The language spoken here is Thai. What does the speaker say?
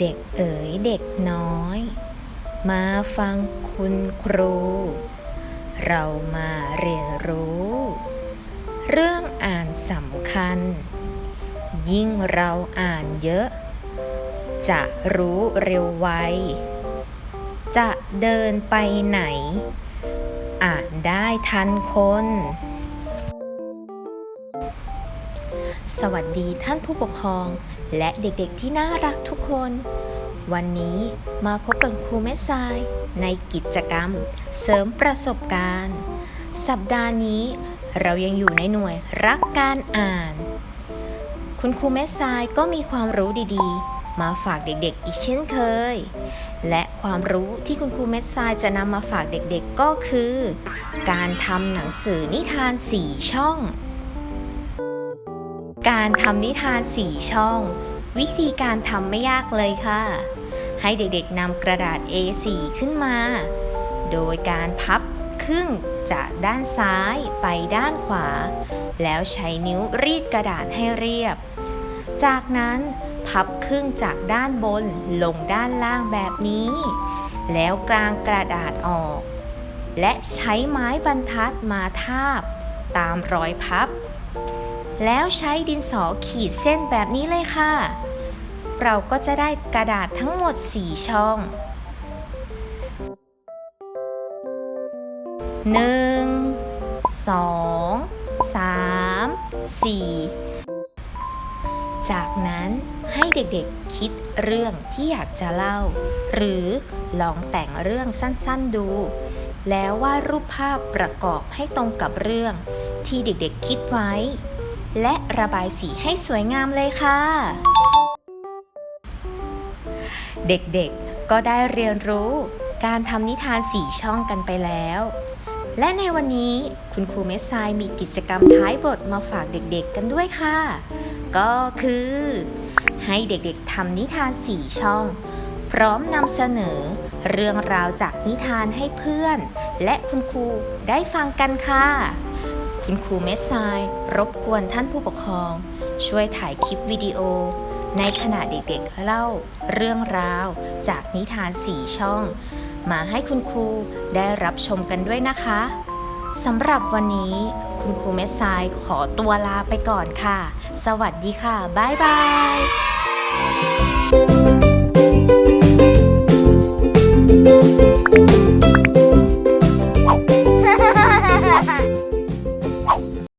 เด็กเอ๋ยเด็กน้อย มาฟังคุณครู เรามาเรียนรู้ เรื่องอ่านสำคัญ ยิ่งเราอ่านเยอะ จะรู้เร็วไว จะเดินไปไหน อ่านได้ทันคน สวัสดีท่านผู้ปกครอง และเด็กๆที่น่ารักทุกคน วันนี้มาพบกับครูแม่ทรายในกิจกรรม เสริมประสบการณ์ สัปดาห์นี้เรายังอยู่ในหน่วยรักการอ่าน คุณครูแม่ทรายก็มีความรู้ดีๆ มาฝากเด็กๆ อีกเช่นเคย และความรู้ที่คุณครูเม็ดทรายจะนำมาฝากเด็กๆก็คือ การทำหนังสือนิทานสี่ช่อง การทำนิทานสี่ช่อง วิธีการทำไม่ยากเลยค่ะ ให้เด็กๆนำกระดาษ A4 ขึ้นมา โดยการพับครึ่งจากด้านซ้ายไปด้านขวา แล้วใช้นิ้วรีดกระดาษให้เรียบ จากนั้นพับครึ่งจากด้านบนลงด้านล่างแบบนี้ แล้วกลางกระดาษออก และใช้ไม้บรรทัดมาทาบ ตามรอยพับ แล้วใช้ดินสอขีดเส้นแบบนี้เลยค่ะ เราก็จะได้กระดาษทั้งหมด 4 ช่อง 1 2 3 4 จากนั้นให้เด็กๆคิดเรื่องที่อยากจะเล่า หรือลองแต่งเรื่องสั้นๆดู แล้ววาดรูปภาพประกอบให้ตรงกับเรื่องที่เด็กๆคิดไว้ และระบายสีให้สวยงามเลยค่ะ เด็กๆ ก็ได้เรียนรู้ การทำนิทานสี่ช่องกันไปแล้ว และในวันนี้คุณครูเมสไซมีกิจกรรมท้ายบทมาฝากเด็กๆกันด้วยค่ะ ก็คือ ให้เด็กๆทำนิทานสี่ช่อง พร้อมนำเสนอเรื่องราวจากนิทานให้เพื่อน และคุณครูได้ฟังกันค่ะ คุณครูเมสไซายรบกวนท่านผู้ปกครอง ช่วยถ่ายคลิปวิดีโอ ในขณะเด็กๆเล่า เรื่องราว จากนิทานสี่ช่อง มาให้คุณครูได้รับชมกันด้วยนะคะสำหรับวันนี้คุณครูเมสไซายขอตัวลาไปก่อนค่ะ สวัสดีค่ะ บ๊ายบาย